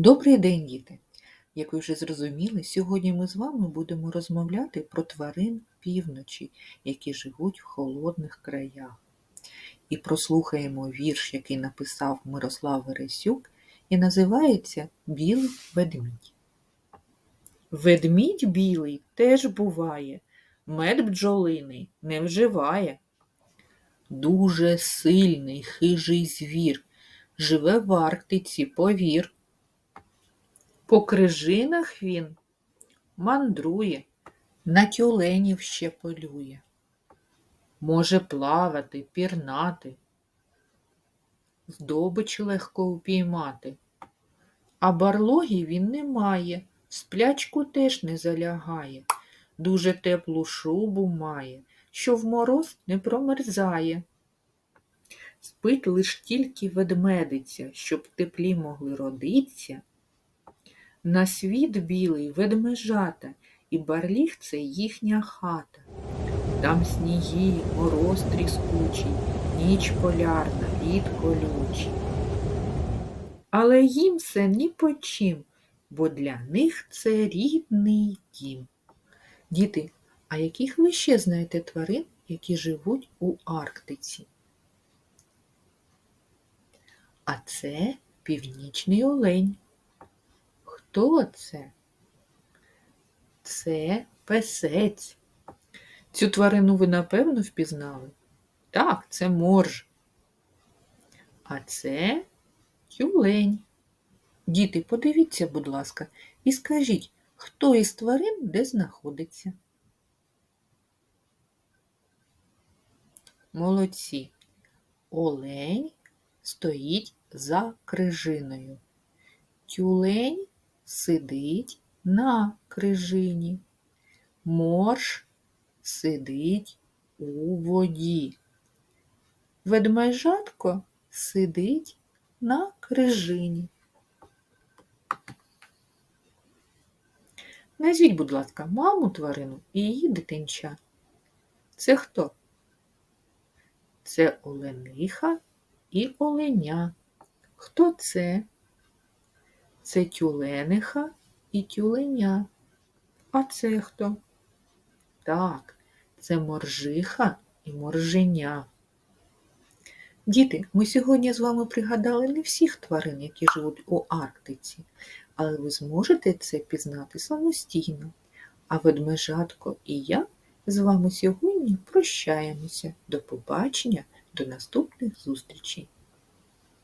Добрий день, діти! Як ви вже зрозуміли, сьогодні ми з вами будемо розмовляти про тварин півночі, які живуть в холодних краях. І прослухаємо вірш, який написав Мирослав Вересюк, і називається Білий ведмідь. Ведмідь білий теж буває, мед бджолиний не вживає. Дуже сильний хижий звір, живе в Арктиці, повір. По крижинах він мандрує, на тюленів ще полює. Може плавати, пірнати, здобич легко упіймати. А барлоги він не має, в сплячку теж не залягає, дуже теплу шубу має, що в мороз не промерзає. Спить лиш тільки ведмедиця, щоб в теплі могли родиться. На світ білий ведмежата, і барліг це їхня хата. Там сніги, мороз тріскучий, ніч полярна, лід колючий. Але їм це ні по чим, бо для них це рідний дім. Діти, а яких ви ще знаєте тварин, які живуть у Арктиці? А це північний олень. Хто це? Це песець. Цю тварину ви напевно впізнали? Так, це морж. А це тюлень. Діти, подивіться, будь ласка, і скажіть, хто із тварин де знаходиться? Молодці. Олень стоїть за крижиною. Тюлень сидить на крижині. Морж сидить у воді. Ведмежатко сидить на крижині. Назвіть, будь ласка, маму тварину і її дитинча. Це хто? Це олениха і оленя. Хто це? Це тюлениха і тюленя. А це хто? Так, це моржиха і морженя. Діти, ми сьогодні з вами пригадали не всіх тварин, які живуть у Арктиці, але ви зможете це пізнати самостійно. А ведмежатко і я з вами сьогодні прощаємося. До побачення, до наступних зустрічей!